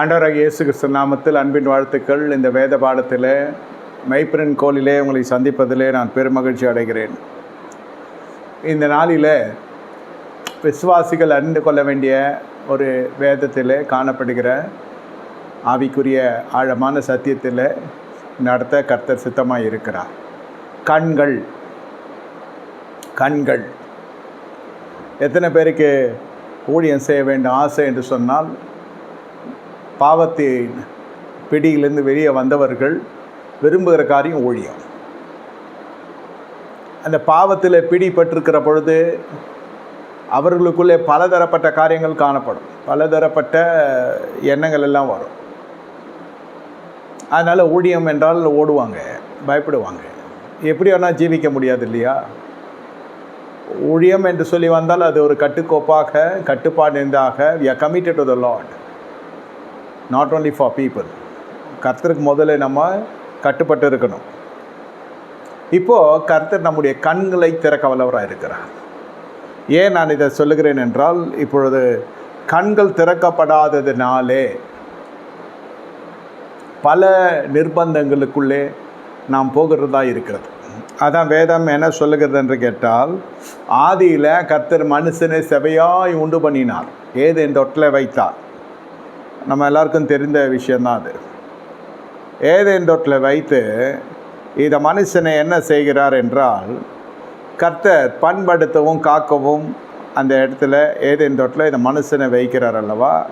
ஆண்டவராக இயேசு கிறிஸ்து நாமத்தில் அன்பின் வாழ்த்துக்கள். இந்த வேத பாடத்தில் மெய்ப்பரின் கோலிலே உங்களை சந்திப்பதிலே நான் பெருமகிழ்ச்சி அடைகிறேன். இந்த நாளில் விசுவாசிகள் அறிந்து கொள்ள வேண்டிய ஒரு வேதத்தில் காணப்படுகிற ஆவிக்குரிய ஆழமான சத்தியத்தில் நடத்த கர்த்தர் சித்தமாக இருக்கிறார் கண்கள் கண்கள். எத்தனை பேருக்கு ஊழியம் செய்ய வேண்டும் ஆசை என்று சொன்னால் பாவத்தின் பிடியிலிருந்து வெளியே வந்தவர்கள் விரும்புகிற காரியம் ஊழியம். அந்த பாவத்தில் பிடிபட்டிருக்கிற பொழுது அவர்களுக்குள்ளே பலதரப்பட்ட காரியங்கள் காணப்படும். பலதரப்பட்ட எண்ணங்கள் எல்லாம் வரும். அதனால் ஊழியம் என்றால் ஓடுவாங்க பயப்படுவாங்க. எப்படி வேணால் ஜீவிக்க முடியாது இல்லையா? ஊழியம் என்று சொல்லி வந்தால் அது ஒரு கட்டுக்கோப்பாக கட்டுப்பாடு இருந்தாக we are committed to the Lord not only for people கர்த்தருக்கு முதல்ல நம்ம கட்டுப்பட்டு இருக்கணும். இப்போது கர்த்தர் நம்முடைய கண்களை திறக்க வல்லவராக இருக்கிறார். ஏன் நான் இதை சொல்லுகிறேன் என்றால் இப்பொழுது கண்கள் திறக்கப்படாததினாலே பல நிர்பந்தங்களுக்குள்ளே நாம் போகிறதா இருக்கிறது. அதான் வேதம் என்ன சொல்லுகிறது என்று கேட்டால் ஆதியில் கர்த்தர் மனுஷனை செவையாய் உண்டு பண்ணினார். ஏது? என் தொட்டில் வைத்தார். நம்ம எல்லாருக்கும் தெரிந்த விஷயந்தான் அது. ஏதேன் தொட்டில் வைத்து இந்த மனுஷனை என்ன செய்கிறார் என்றால் கர்த்தர் பண்படுத்தவும் காக்கவும் அந்த இடத்துல ஏதேன் தொட்டில் இந்த மனுஷனை வைக்கிறார் அல்லவா?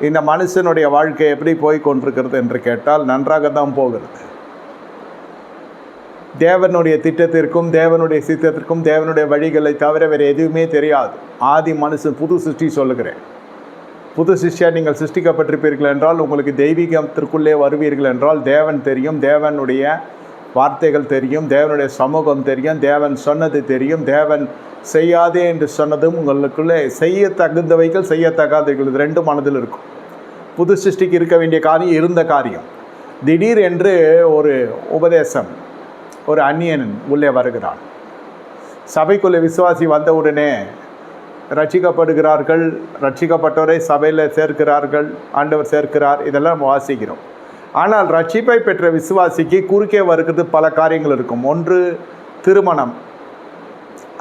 இந்த மனுஷனுடைய வாழ்க்கை எப்படி போய் கொண்டிருக்கிறது என்று கேட்டால் நன்றாக தான் போகிறது. தேவனுடைய திட்டத்திற்கும் தேவனுடைய சித்தத்திற்கும் தேவனுடைய வழிகளை தவிர வேறு எதுவுமே தெரியாது. ஆதி மனுஷன் புது சிருஷ்டி சொல்லுகிறேன். புது சிஷ்யா நீங்கள் சிருஷ்டிக்கப்பட்டிருப்பீர்கள் என்றால் உங்களுக்கு தெய்வீகத்திற்குள்ளே வருவீர்கள் என்றால் தேவன் தெரியும் தேவனுடைய வார்த்தைகள் தெரியும் தேவனுடைய சமூகம் தெரியும் தேவன் சொன்னது தெரியும் தேவன் செய்யாதே என்று சொன்னதும் உங்களுக்குள்ளே செய்ய தகுந்தவைகள் செய்யத்தகாதவைகள் இது ரெண்டு மனதில் இருக்கும். புது சிருஷ்டிக்கு இருக்க வேண்டிய காரியம் இருந்த காரியம். திடீர் என்று ஒரு உபதேசம் ஒரு அந்நியன் உள்ளே வருகிறான். சபைக்குள்ளே விசுவாசி வந்தவுடனே ரட்சிக்கப்படுகிறார்கள் ரட்சிக்கப்பட்டவரை சபையில் சேர்க்கிறார்கள் ஆண்டவர் சேர்க்கிறார் இதெல்லாம் வாசிக்கிறோம். ஆனால் ரட்சிப்பை பெற்ற விசுவாசிக்கு குறுக்கே வருகிறது பல காரியங்கள் இருக்கும். ஒன்று திருமணம்.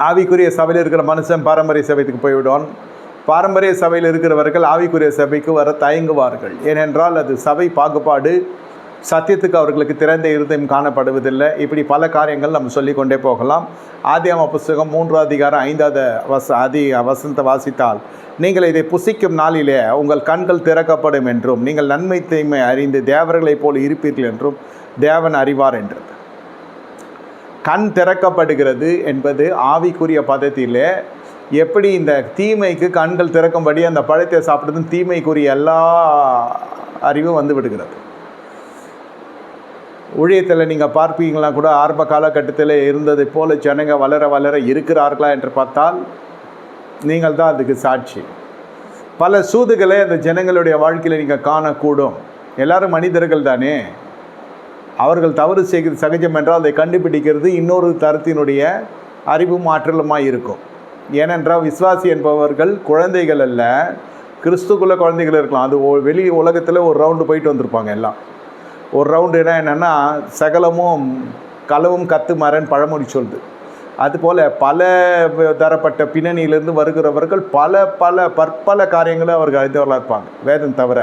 ஆவிக்குரிய சபையில் இருக்கிற மனுஷன் பாரம்பரிய சபைக்கு போய்விடுவான். பாரம்பரிய சபையில் இருக்கிறவர்கள் ஆவிக்குரிய சபைக்கு வர தயங்குவார்கள். ஏனென்றால் அது சபை பாகுபாடு சத்தியத்துக்கு அவர்களுக்கு திறந்த இருதயம் காணப்படுவதில்லை. இப்படி பல காரியங்கள் நம்ம சொல்லிக்கொண்டே போகலாம். ஆதியாம புஸ்தகம் மூன்றாவது அதிகாரம் ஐந்தாவது வச அதி வசந்த வாசித்தால் நீங்கள் இதை புசிக்கும் நாளிலே உங்கள் கண்கள் திறக்கப்படும் என்றும் நீங்கள் நன்மை தீமை அறிந்து தேவர்களைப் போல் இருப்பீர்கள் என்றும் தேவன் அறிவார் என்றது. கண் திறக்கப்படுகிறது என்பது ஆவிக்குரிய பதத்திலே. எப்படி இந்த தீமைக்கு கண்கள் திறக்கும்படி அந்த பழத்தை சாப்பிட்றதும் தீமைக்குரிய எல்லா அறிவும் வந்து விடுகிறது. ஊழியத்தில் நீங்கள் பார்ப்பீங்களா கூட ஆரம்ப காலகட்டத்தில் இருந்ததை போல ஜனங்க வளர வளர இருக்கிறார்களா என்று பார்த்தால் நீங்கள் தான் அதுக்கு சாட்சி. பல சூதுகளை அந்த ஜனங்களுடைய வாழ்க்கையில் நீங்கள் காணக்கூடும். எல்லாரும் மனிதர்கள் தானே? அவர்கள் தவறு செய்கிறது சகஜம் என்றால் அதை கண்டுபிடிக்கிறது இன்னொரு தரத்தினுடைய அறிவும் ஆற்றலுமாக இருக்கும். ஏனென்றால் விஸ்வாசி என்பவர்கள் குழந்தைகள் அல்ல கிறிஸ்துக்குள்ள குழந்தைகள் இருக்கலாம். அது வெளி உலகத்தில் ஒரு ரவுண்டு போயிட்டு வந்திருப்பாங்க எல்லாம். ஒரு ரவுண்டுனா என்னென்னா சகலமும் களவும் கத்து மரன் பழமொழி சொல்லுது. அதுபோல் பல தரப்பட்ட பின்னணியிலிருந்து வருகிறவர்கள் பல பல பற்பல காரியங்களை அவர்கள் அறிந்தவர்களாக இருப்பாங்க. வேதம் தவிர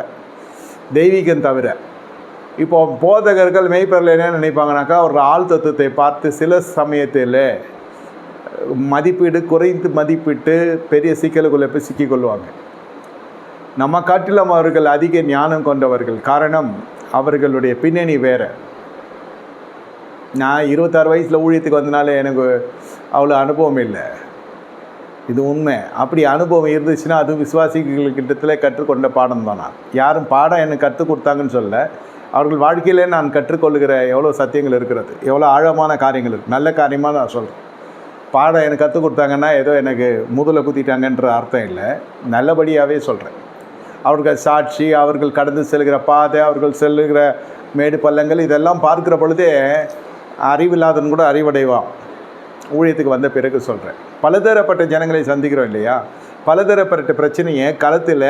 தெய்வீகம் தவிர. இப்போ போதகர்கள் மெய்ப்பரில் என்ன நினைப்பாங்கனாக்கா அவர்கள் ஆள் தத்துவத்தை பார்த்து சில சமயத்தில் மதிப்பீடு குறைந்து மதிப்பிட்டு பெரிய சிக்கலுக்குள்ளே போய் சிக்கிக்கொள்வாங்க. நம்ம காட்டிலும் அவர்கள் அதிக ஞானம் கொண்டவர்கள். காரணம் அவர்களுடைய பின்னணி வேறு. நான் இருபத்தாறு வயசில் ஊழியத்துக்கு வந்தனால எனக்கு அவ்வளோ அனுபவம் இல்லை. இது உண்மை. அப்படி அனுபவம் இருந்துச்சுன்னா அது விசுவாசிகள்கிட்டத்தில் கற்றுக்கொண்ட பாடம் தான் நான். யாரும் பாடம் எனக்கு கற்றுக் கொடுத்தாங்கன்னு சொல்ல அவர்கள் வாழ்க்கையிலே நான் கற்றுக்கொள்கிற எவ்வளோ சத்தியங்கள் இருக்கிறது. எவ்வளோ ஆழமான காரியங்கள் இருக்குது நல்ல காரியமாக நான் சொல்கிறேன் பாடம் எனக்கு கற்றுக் கொடுத்தாங்கன்னா ஏதோ எனக்கு முதல குத்திட்டாங்கன்ற அர்த்தம் இல்லை. நல்லபடியாகவே சொல்கிறேன் அவர்கள் சாட்சி அவர்கள் கடந்து செல்கிற பாதை அவர்கள் செல்லுகிற மேடு பள்ளங்கள் இதெல்லாம் பார்க்கிற பொழுதே அறிவில்லாதவன் கூட அறிவடைவான். ஊழியத்துக்கு வந்த பிறகு சொல்கிறேன் பலதரப்பட்ட ஜனங்களை சந்திக்கிறோம் இல்லையா? பலதரப்பட்ட பிரச்சனையை களத்தில்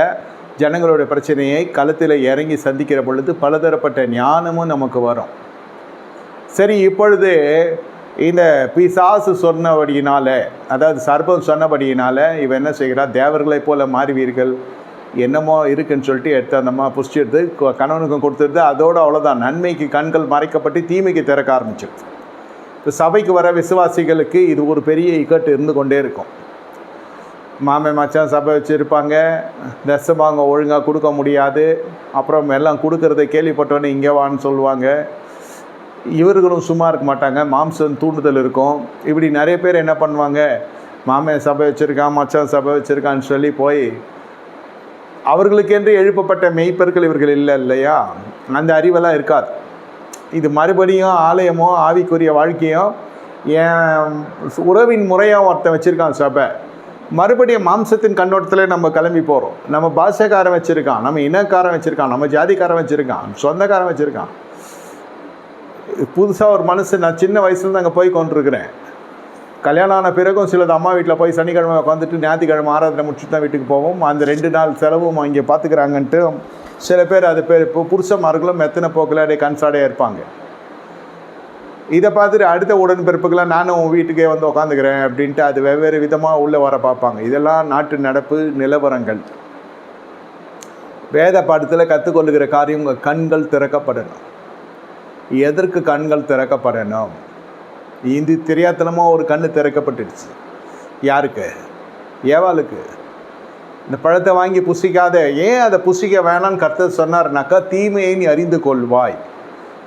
ஜனங்களோட பிரச்சனையை களத்தில் இறங்கி சந்திக்கிற பொழுது பலதரப்பட்ட ஞானமும் நமக்கு வரும். சரி இப்பொழுது இந்த பிசாசு சொன்னபடியினால அதாவது சர்பம் சொன்னபடியினால இவன் என்ன செய்கிறான்? தேவர்களைப் போல மாறுவீர்கள். என்னமோ இருக்குன்னு சொல்லிட்டு எடுத்து அந்தம்மா புஷ்டி எடுத்து கணவனுக்கும் கொடுத்துருது அதோடு அவ்வளோதான் நன்மைக்கு கண்கள் மறைக்கப்பட்டு தீமைக்கு திறக்க ஆரம்பிச்சிருது இப்போ சபைக்கு வர விசுவாசிகளுக்கு இது ஒரு பெரிய இக்கட்டு இருந்து கொண்டே இருக்கும். மாமே மச்சான் சபை வச்சுருப்பாங்க. தசமாங்க ஒழுங்காக கொடுக்க முடியாது. அப்புறம் எல்லாம் கொடுக்கறத கேள்விப்பட்டோன்னே இங்கே வான்னு சொல்லுவாங்க. இவர்களும் சும்மா இருக்க மாட்டாங்க. மாம்சம் தூண்டுதல் இருக்கும். இப்படி நிறைய பேர் என்ன பண்ணுவாங்க? மாமே சபை வச்சுருக்கான் மச்சான் சபை வச்சுருக்கான்னு சொல்லி போய் அவர்களுக்கென்று எழுப்பப்பட்ட மெய்ப்பர்கள் இவர்கள் இல்லை இல்லையா அந்த அறிவெல்லாம் இருக்காது. இது மறுபடியும் ஆலயமோ ஆவிக்குரிய வாழ்க்கையோ என் உறவின் முறையாக ஒருத்தன் வச்சுருக்கான் சபை. மறுபடியும் மாம்சத்தின் கண்ணோட்டத்தில் நம்ம கிளம்பி போகிறோம் நம்ம பாஷைக்காரன் வச்சுருக்கான் நம்ம இனக்காரன் வச்சுருக்கான் நம்ம ஜாதிக்காரன் வச்சுருக்கான் சொந்தக்காரன் வச்சுருக்கான். புதுசாக ஒரு மனசு நான் சின்ன வயசுலேருந்து அங்கே போய் கொண்டிருக்கிறேன். கல்யாணம் ஆன பிறகும் சிலது அம்மா வீட்டில் போய் சனிக்கிழமை உட்காந்துட்டு ஞாயிற்றுக்கிழமை ஆராதனை முடிச்சுட்டு தான் வீட்டுக்கு போவோம். அந்த ரெண்டு நாள் செலவும் இங்கே பார்த்துக்கிறாங்கன்ட்டு சில பேர் அது பேர் இப்போ புருஷமார்களும் மெத்தனை போக்கில் அப்படியே கன்சாடையாக இருப்பாங்க. இதை பார்த்துட்டு அடுத்த உடன்பிறப்புக்கெல்லாம் நானும் உன் வீட்டுக்கே வந்து உக்காந்துக்கிறேன் அப்படின்ட்டு அது வெவ்வேறு விதமாக உள்ளே வர பார்ப்பாங்க. இதெல்லாம் நாட்டு நடப்பு நிலவரங்கள். வேத பாடத்தில் கற்றுக்கொள்ளுகிற காரியம் கண்கள் திறக்கப்படணும். எதற்கு கண்கள் திறக்கப்படணும்? இது தெரியாத்தனமாக ஒரு கண்ணு திறக்கப்பட்டுடுச்சு. யாருக்கு? ஏவாளுக்கு. இந்த பழத்தை வாங்கி புசிக்காத. ஏன் அதை புசிக்க வேணாம்னு கர்த்தர் சொன்னார்னாக்கா தீமையை நீ அறிந்து கொள்வாய்.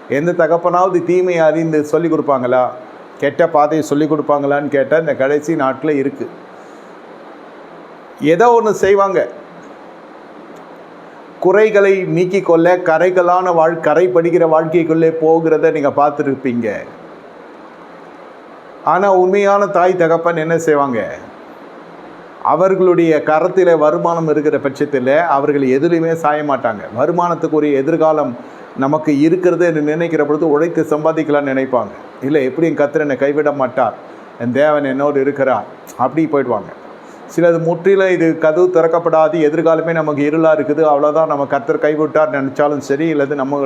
எந்த தகப்பனாவது தீமையை அறிந்து சொல்லி கொடுப்பாங்களா? கெட்ட பாதையை சொல்லி கொடுப்பாங்களான்னு கேட்டால் இந்த கடைசி நாட்டில் இருக்குது ஏதோ ஒன்று செய்வாங்க. குறைகளை நீக்கிக்கொள்ள கரைகளான வாழ் கரை படிக்கிற வாழ்க்கைக்குள்ளே போகிறத நீங்கள் பார்த்துருப்பீங்க. ஆனால் உண்மையான தாய் தகப்பன் என்ன செய்வாங்க? அவர்களுடைய கரத்தில் வருமானம் இருக்கிற பட்சத்தில் அவர்கள் எதுலையுமே சாய மாட்டாங்க. வருமானத்துக்குரிய எதிர்காலம் நமக்கு இருக்கிறது என்று நினைக்கிற பொழுது உழைத்து சம்பாதிக்கலாம்னு நினைப்பாங்க. இல்லை எப்படியும் கத்திர என்னை கைவிட மாட்டார். என் தேவன் என்னோடு இருக்கிறார். அப்படி போயிடுவாங்க. சிலது முற்றிலும் இது கதவு திறக்கப்படாது எதிர்காலமே நமக்கு இருளாக இருக்குது அவ்வளோதான் நம்ம கத்தர் கைவிட்டார் நினச்சாலும் சரி இல்லது நம்ம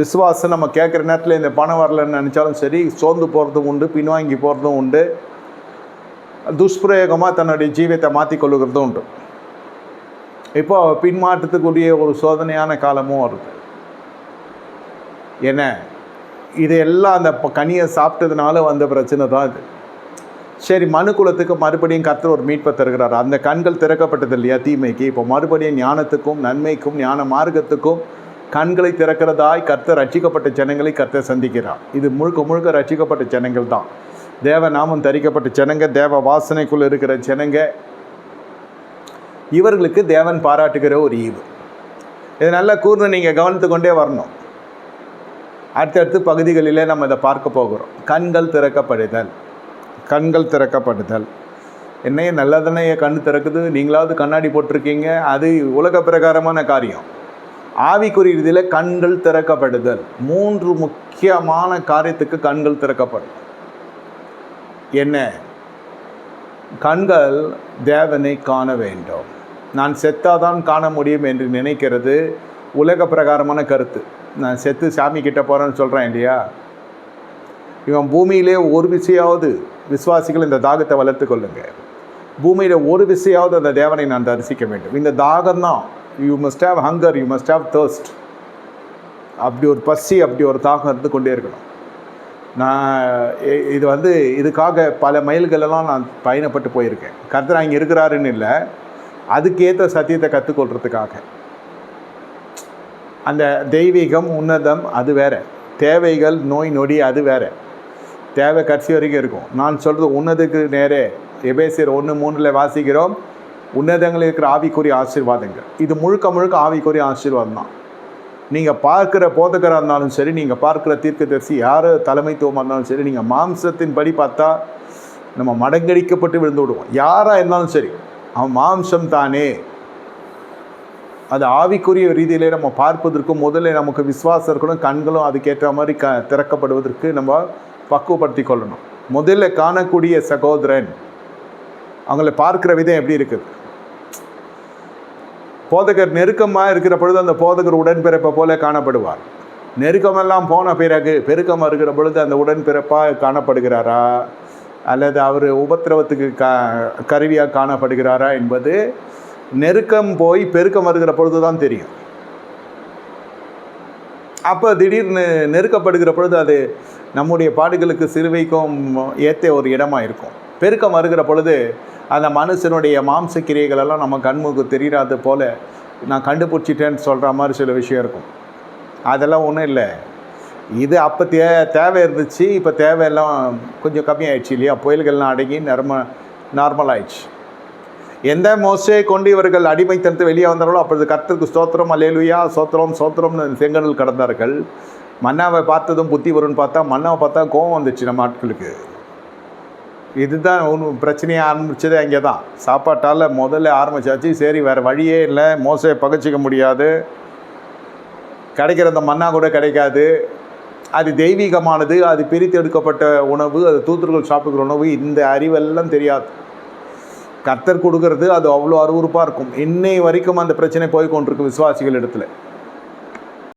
விசுவாசம் நம்ம கேட்குற நேரத்தில் இந்த பணம் வரலன்னு நினச்சாலும் சரி சோர்ந்து போகிறதும் உண்டு பின்வாங்கி போகிறதும் உண்டு. துஷ்பிரயோகமாக தன்னுடைய ஜீவியத்தை மாற்றிக்கொள்ளுகிறதும் உண்டு. இப்போ பின்மாற்றத்துக்குரிய ஒரு சோதனையான காலமும் வருது. என்ன? இதையெல்லாம் அந்த கனியை சாப்பிட்டதுனால வந்த பிரச்சனை தான் இது. சரி மனு குலத்துக்கு மறுபடியும் கர்த்தர் ஒரு மீட்பை தருகிறார். அந்த கண்கள் திறக்கப்பட்டது இல்லையா தீமைக்கு? இப்போ மறுபடியும் ஞானத்துக்கும் நன்மைக்கும் ஞான மார்க்கத்துக்கும் கண்களை திறக்கிறதாய் கர்த்தர் ரட்சிக்கப்பட்ட ஜனங்களை கர்த்தர் சந்திக்கிறார். இது முழுக்க முழுக்க ரட்சிக்கப்பட்ட ஜனங்கள் தான். தேவ நாமம் தரிக்கப்பட்ட ஜனங்க தேவ வாசனைக்குள்ளே இருக்கிற ஜனங்க. இவர்களுக்கு தேவன் பாராட்டுகிற ஒரு ஈவு. இது நல்லா கூர்ந்து நீங்கள் கவனித்து கொண்டே வரணும். அடுத்தடுத்து பகுதிகளிலே நம்ம இதை பார்க்க போகிறோம். கண்கள் திறக்கப்படுதல். கண்கள் திறக்கப்படுதல் என்னையே நல்லதானே கண் திறக்குது? நீங்களாவது கண்ணாடி போட்டிருக்கீங்க. அது உலக பிரகாரமான காரியம். ஆவிக்குரிய இதில் கண்கள் திறக்கப்படுதல் மூன்று முக்கியமான காரியத்துக்கு கண்கள் திறக்கப்படும். என்ன? கண்கள் தேவனை காண வேண்டும். நான் செத்தாதான் காண முடியும் என்று நினைக்கிறது உலக பிரகாரமான கருத்து. நான் செத்து சாமி கிட்ட போகிறேன்னு சொல்கிறேன் இல்லையா? இவன் பூமியிலே ஒரு விஷயாவது விசுவாசிகள் இந்த தாகத்தை வளர்த்து கொள்ளுங்க. பூமியில் ஒரு விஷயாவது அந்த தேவனை நான் தரிசிக்க வேண்டும். இந்த தாகம் தான் you must have hunger you must have thirst அப்படி ஒரு பசி அப்படி ஒரு தாகம் இருந்து கொண்டே இருக்கணும். நான் இது வந்து இதுக்காக பல மைல்களெல்லாம் நான் பயணப்பட்டு போயிருக்கேன். கர்த்தர் இங்கே இருக்கிறாருன்னு இல்லை. அதுக்கேற்ற சத்தியத்தை கற்றுக்கொள்றதுக்காக அந்த தெய்வீகம் உன்னதம் அது வேற. தேவைகள் நோய் நொடி அது வேறு. தேவை கடைசி வரைக்கும் இருக்கும். நான் சொல்கிறது உன்னதுக்கு நேரே. எபேசியர் ஒன்று மூணில் வாசிக்கிறோம். உன்னதங்களில் இருக்கிற ஆவிக்குரிய ஆசீர்வாதங்கள். இது முழுக்க முழுக்க ஆவிக்குரிய ஆசீர்வாதம் தான். நீங்கள் பார்க்குற போதகராக இருந்தாலும் சரி நீங்கள் பார்க்குற தீர்க்கதரிசி யார் தலைமைத்துவமாக இருந்தாலும் சரி நீங்கள் மாம்சத்தின் படி பார்த்தா நம்ம மடங்கடிக்கப்பட்டு விழுந்து விடுவோம். யாராக இருந்தாலும் சரி அவன் மாம்சம் தானே. அது ஆவிக்குரிய ரீதியிலே நம்ம பார்ப்பதற்கும் முதல்ல நமக்கு விசுவாசம் இருக்கணும் கண்களும் அதுக்கேற்ற மாதிரி க திறக்கப்படுவதற்கு நம்ம பக்குவப்படுத்தி கொள்ளணும் முதல்ல காணக்கூடிய சகோதரன் அவங்கள பார்க்குற விதம் எப்படி இருக்குது? போதகர் நெருக்கமாக இருக்கிற பொழுது அந்த போதகர் உடன்பிறப்பை போல காணப்படுவார். நெருக்கமெல்லாம் போன பிறகு பெருக்கம் இருக்கிற பொழுது அந்த உடன்பிறப்பாக காணப்படுகிறாரா? அல்லது அவர் உபத்திரவத்துக்கு க கருவியாக காணப்படுகிறாரா என்பது நெருக்கம் போய் பெருக்கம் வருகிற பொழுது தான் தெரியும். அப்போ திடீர்னு நெருக்கப்படுகிற பொழுது அது நம்முடைய பாடுகளுக்கு சிறுவைக்கும் ஏற்ற ஒரு இடமாக இருக்கும். பெருக்கம் வருகிற பொழுது அந்த மனுஷனுடைய மாம்ச கிரியைகள் எல்லாம் நம்ம கண்முக்கு தெரியாது போல நான் கண்டுபிடிச்சிட்டேன்னு சொல்கிற மாதிரி சில விஷயம் இருக்கும். அதெல்லாம் ஒன்றும் இல்லை. இது அப்போ தே தேவை இருந்துச்சு இப்போ தேவையெல்லாம் கொஞ்சம் கம்மியாயிடுச்சு இல்லையா? புயல்கள்லாம் அடங்கி நர்ம நார்மல் ஆயிடுச்சு. எந்த மோசே கொண்டு இவர்கள் அடிமைத்தனத்தை வெளியே வந்தார்களோ அப்பொழுது கர்த்தருக்கு ஸ்தோத்திரம் அல்லேலுயா சோத்திரம் சோத்திரம்னு செங்கடல் கடந்தார்கள். மன்னாவை பார்த்ததும் புத்தி வரும்னு பார்த்தா மன்னாவை பார்த்தா கோவம் வந்துச்சு நம்ம ஆட்களுக்கு. இதுதான் ஒன்று பிரச்சனையை ஆரம்பிச்சதே அங்கே தான். சாப்பாட்டால் முதல்ல ஆரம்பிச்சாச்சு சரி வேறு வழியே இல்லை மோசையை பகச்சிக்க முடியாது. கிடைக்கிற அந்த மன்னா கூட கிடைக்காது. அது தெய்வீகமானது அது பிரித்து எடுக்கப்பட்ட உணவு அது தூத்துர்கள் சாப்பிடுகிற உணவு இந்த அறிவெல்லாம் தெரியாது. கர்த்தர் கொடுக்கறது அது அவ்வளோ அருவருப்பாக இருக்கும். இன்னை வரைக்கும் அந்த பிரச்சனை போய் கொண்டிருக்கு விசுவாசிகள் இடத்துல.